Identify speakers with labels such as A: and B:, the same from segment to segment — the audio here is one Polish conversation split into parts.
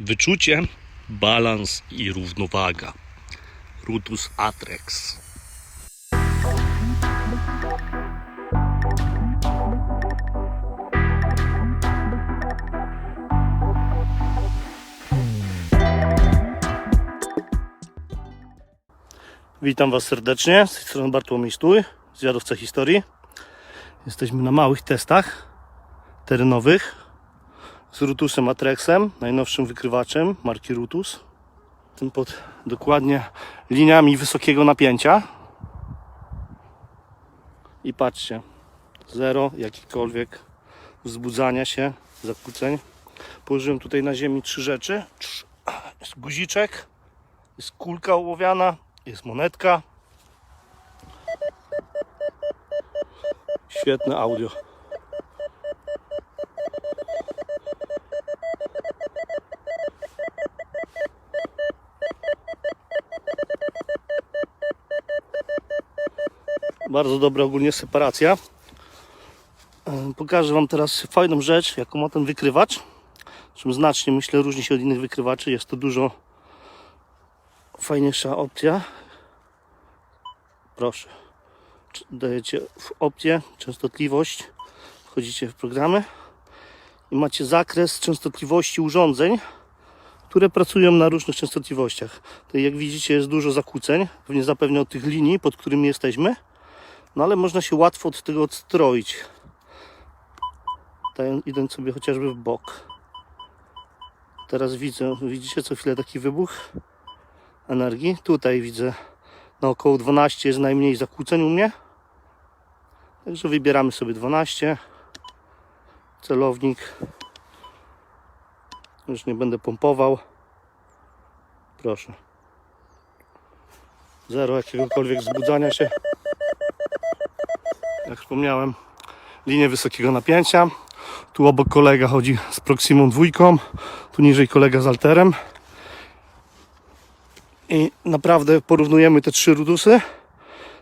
A: Wyczucie, balans i równowaga. Rutus Atrex. Witam Was serdecznie, z tej strony Bartłomiej Stój, zwiadowca historii. Jesteśmy na małych testach terenowych z Rutusem Atrexem, najnowszym wykrywaczem marki Rutus. Tym pod dokładnie liniami wysokiego napięcia. I patrzcie, zero jakikolwiek wzbudzania się, zakłóceń. Położyłem tutaj na ziemi trzy rzeczy. Jest guziczek, jest kulka ołowiana, jest monetka. Świetne audio. Bardzo dobra ogólnie separacja. E, Pokażę Wam teraz fajną rzecz, jaką ma ten wykrywacz. Czym znacznie myślę różni się od innych wykrywaczy. Jest to dużo fajniejsza opcja. Proszę. Dajecie w opcję częstotliwość. Wchodzicie w programy i macie zakres częstotliwości urządzeń, które pracują na różnych częstotliwościach. Tutaj jak widzicie jest dużo zakłóceń, pewnie zapewne od tych linii, pod którymi jesteśmy. No ale można się łatwo od tego odstroić. Daję- Idąc sobie chociażby w bok. Teraz widzę, widzicie co chwilę taki wybuch energii. Tutaj widzę na około 12 jest najmniej zakłóceń u mnie. Także wybieramy sobie 12. Celownik. Już nie będę pompował. Proszę. Zero jakiegokolwiek wzbudzania się. Jak wspomniałem, linię wysokiego napięcia. Tu obok kolega chodzi z Proximą dwójką, tu niżej kolega z Alterem. I naprawdę porównujemy te trzy Rudusy,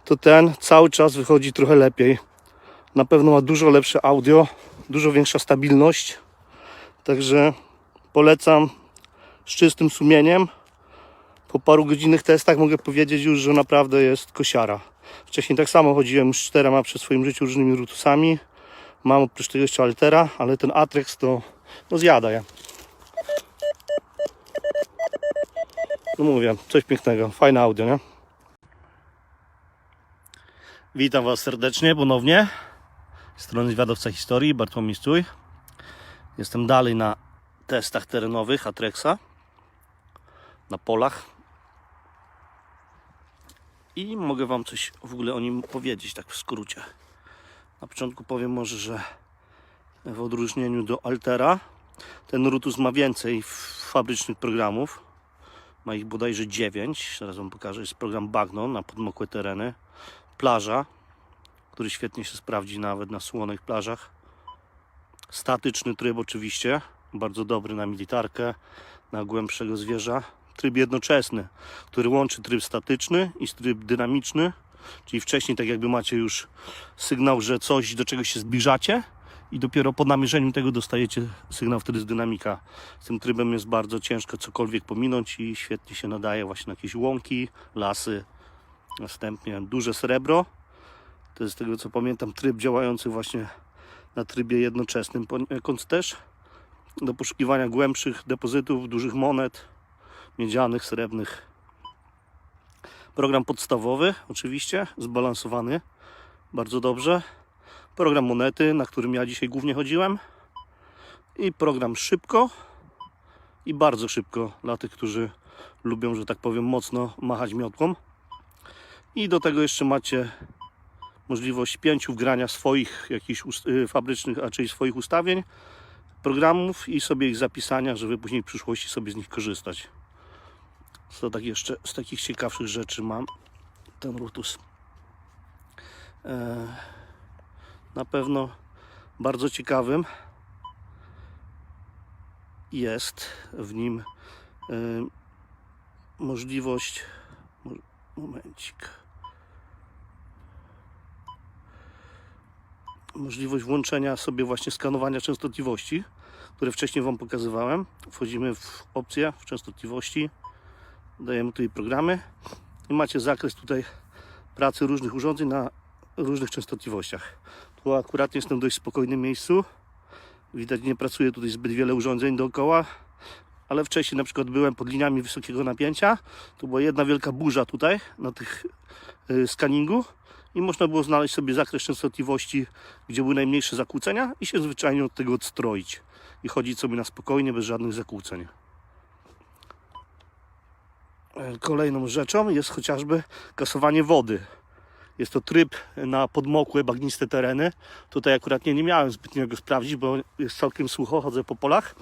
A: to ten cały czas wychodzi trochę lepiej. Na pewno ma dużo lepsze audio, dużo większa stabilność. Także polecam z czystym sumieniem. Po paru godzinnych testach mogę powiedzieć już, że naprawdę jest kosiara. Wcześniej tak samo chodziłem z czterema przez swoim życiu różnymi Rutusami. Mam oprócz tego jeszcze Altera, ale ten Atrex to no zjada je. No mówię, coś pięknego, fajne audio, nie? Witam Was serdecznie ponownie. Z strony Zwiadowca Historii, Bartłomiej Stój. Jestem dalej na testach terenowych Atrexa. Na polach. I mogę Wam coś w ogóle o nim powiedzieć, tak w skrócie. Na początku powiem może, że w odróżnieniu do Altera, ten Rutus ma więcej fabrycznych programów. Ma ich bodajże 9. Teraz Wam pokażę. Jest program Bagno na podmokłe tereny. Plaża, który świetnie się sprawdzi nawet na słonych plażach. Statyczny tryb oczywiście. Bardzo dobry na militarkę, na głębszego zwierza. Tryb jednoczesny, który łączy tryb statyczny i tryb dynamiczny. Czyli wcześniej tak jakby macie już sygnał, że coś do czegoś się zbliżacie i dopiero po namierzeniu tego dostajecie sygnał wtedy z dynamika. Z tym trybem jest bardzo ciężko cokolwiek pominąć i świetnie się nadaje właśnie na jakieś łąki, lasy. Następnie duże srebro. To jest z tego co pamiętam tryb działający właśnie na trybie jednoczesnym poniekąd też do poszukiwania głębszych depozytów, dużych monet, miedzianych, srebrnych. Program podstawowy oczywiście, zbalansowany bardzo dobrze. Program monety, na którym ja dzisiaj głównie chodziłem. I program szybko i bardzo szybko dla tych, którzy lubią, że tak powiem, mocno machać miotką. I do tego jeszcze macie możliwość pięciu wgrania swoich jakichś y, fabrycznych, a czyli swoich ustawień, programów i sobie ich zapisania, żeby później w przyszłości sobie z nich korzystać. Co tak jeszcze z takich ciekawszych rzeczy mam ten Rutus. E, na pewno bardzo ciekawym jest w nim e, możliwość mo- momencik możliwość włączenia sobie właśnie skanowania częstotliwości które wcześniej Wam pokazywałem. Wchodzimy w opcję, w częstotliwości, dajemy tutaj programy i macie zakres tutaj pracy różnych urządzeń na różnych częstotliwościach. Tu akurat jestem w dość spokojnym miejscu. Widać, nie pracuje tutaj zbyt wiele urządzeń dookoła, ale wcześniej na przykład byłem pod liniami wysokiego napięcia. Tu była jedna wielka burza tutaj na tych y, skaningu i można było znaleźć sobie zakres częstotliwości, gdzie były najmniejsze zakłócenia i się zwyczajnie od tego odstroić i chodzić sobie na spokojnie, bez żadnych zakłóceń. E, Kolejną rzeczą jest chociażby kasowanie wody. Jest to tryb na podmokłe, bagniste tereny. Tutaj akurat nie, nie miałem zbytniego sprawdzić, bo jest całkiem sucho, chodzę po polach.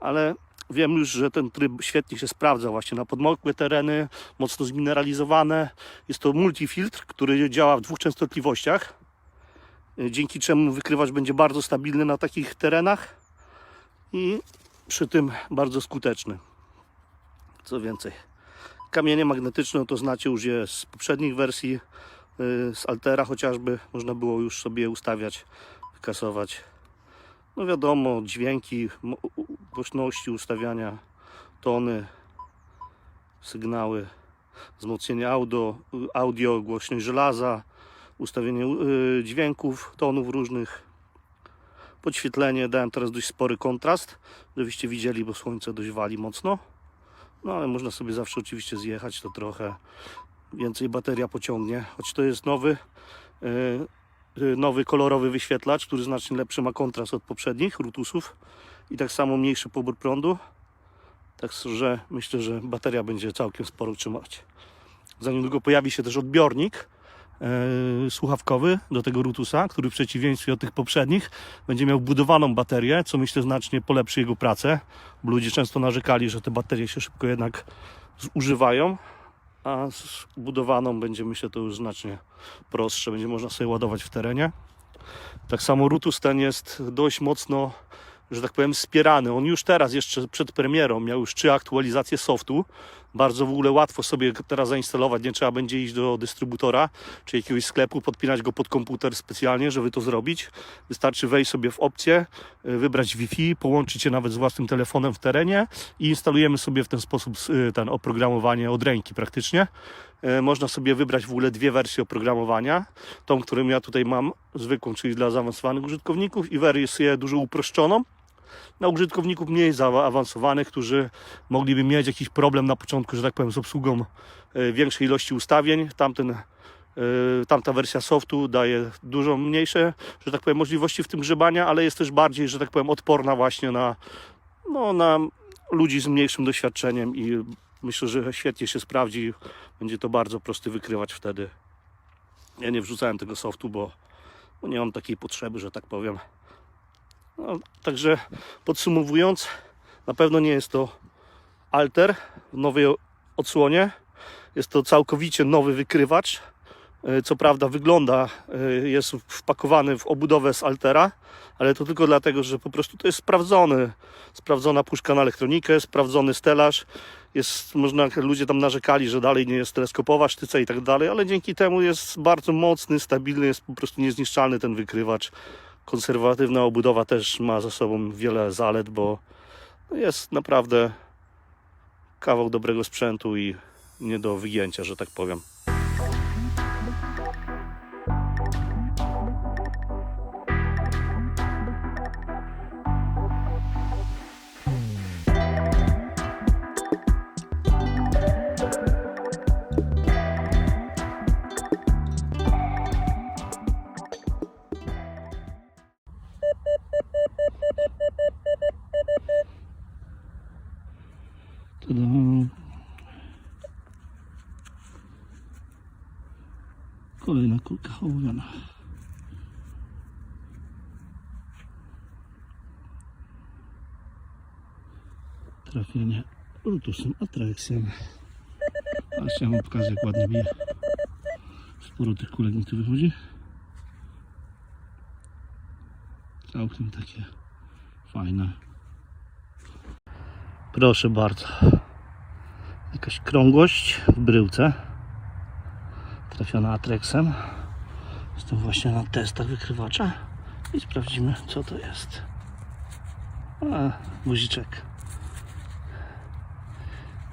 A: Ale wiem już, że ten tryb świetnie się sprawdza właśnie na podmokłe tereny, mocno zmineralizowane. Jest to multifiltr, który działa w dwóch częstotliwościach. y, Dzięki czemu wykrywacz będzie bardzo stabilny na takich terenach i przy tym bardzo skuteczny. Co więcej, kamienie magnetyczne to znacie już je z poprzednich wersji, y, z Altera chociażby. Można było już sobie ustawiać, wykasować. No wiadomo, dźwięki, głośności, ustawiania, tony, sygnały, wzmocnienie audio, audio głośność żelaza, ustawienie y, dźwięków, tonów różnych, podświetlenie. Dałem teraz dość spory kontrast, żebyście widzieli, bo słońce dość wali mocno. No ale można sobie zawsze oczywiście zjechać to trochę. Więcej bateria pociągnie, choć to jest nowy, y, y, nowy kolorowy wyświetlacz, który znacznie lepszy ma kontrast od poprzednich Rutusów i tak samo mniejszy pobór prądu. Także myślę, że bateria będzie całkiem sporo trzymać. Za niedługo pojawi się też odbiornik słuchawkowy do tego Rutusa, który w przeciwieństwie od tych poprzednich będzie miał budowaną baterię, co myślę znacznie polepszy jego pracę, bo ludzie często narzekali, że te baterie się szybko jednak zużywają, a z budowaną będzie myślę to już znacznie prostsze, będzie można sobie ładować w terenie. Tak samo Rutus ten jest dość mocno, że tak powiem, wspierany. On już teraz, jeszcze przed premierą, miał już trzy aktualizacje softu. Bardzo w ogóle łatwo sobie teraz zainstalować. Nie trzeba będzie iść do dystrybutora czy jakiegoś sklepu, podpinać go pod komputer specjalnie, żeby to zrobić. Wystarczy wejść sobie w opcję, y, wybrać Wi-Fi, połączyć się nawet z własnym telefonem w terenie i instalujemy sobie w ten sposób y, ten oprogramowanie od ręki praktycznie. Y, Można sobie wybrać w ogóle dwie wersje oprogramowania. Tą, którą ja tutaj mam, zwykłą, czyli dla zaawansowanych użytkowników i wersję dużo uproszczoną na użytkowników mniej zaawansowanych, którzy mogliby mieć jakiś problem na początku, że tak powiem, z obsługą e, większej ilości ustawień. Tamten, e, tamta wersja softu daje dużo mniejsze, że tak powiem, możliwości w tym grzebania, ale jest też bardziej, że tak powiem, odporna właśnie na, no, na ludzi z mniejszym doświadczeniem i myślę, że świetnie się sprawdzi. Będzie to bardzo prosty wykrywacz wtedy. Ja nie wrzucałem tego softu, bo nie mam takiej potrzeby, że tak powiem. No, także podsumowując, na pewno nie jest to Alter w nowej odsłonie. Jest to całkowicie nowy wykrywacz. E, Co prawda wygląda, e, jest wpakowany w obudowę z Altera, ale to tylko dlatego, że po prostu to jest sprawdzony, sprawdzona puszka na elektronikę, sprawdzony stelaż. Jest, można, ludzie tam narzekali, że dalej nie jest teleskopowa sztyca i tak dalej, ale dzięki temu jest bardzo mocny, stabilny, jest po prostu niezniszczalny ten wykrywacz konserwatywna obudowa też ma za sobą wiele zalet, bo jest naprawdę kawał dobrego sprzętu i nie do wygięcia, że tak powiem. Kolejna kulka ołowiana. Trafienie Rutusem Atrexem. A jeszcze wam pokażę jak ładnie bije. Sporo tych kulek mi tu wychodzi. Całkiem takie fajne. Proszę bardzo. Jakaś krągłość w bryłce trafiona Atrexem. Jestem właśnie na testach wykrywacza i sprawdzimy co to jest. A, guziczek.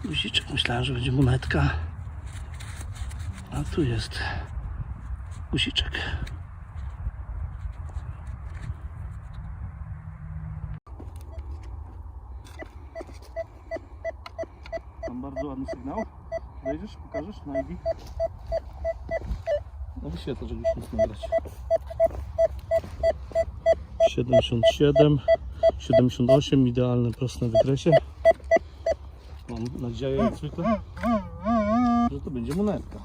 A: Guziczek. Myślałem, że będzie monetka. A tu jest guziczek. Mam bardzo ładny sygnał. Wejdziesz, pokażesz na ID? No wyświetla, że już nic nagrać. 77, 78, idealne, proste wykresie. Mam nadzieję, jak zwykle, że to będzie monetka.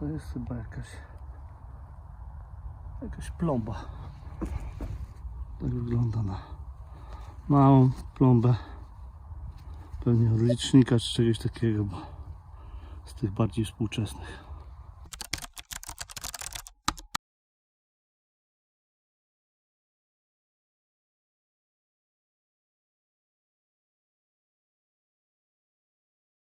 A: To jest chyba jakaś jakaś plomba. Tak wygląda na małą plombę. Pewnie od licznika czy czegoś takiego, bo z tych bardziej współczesnych.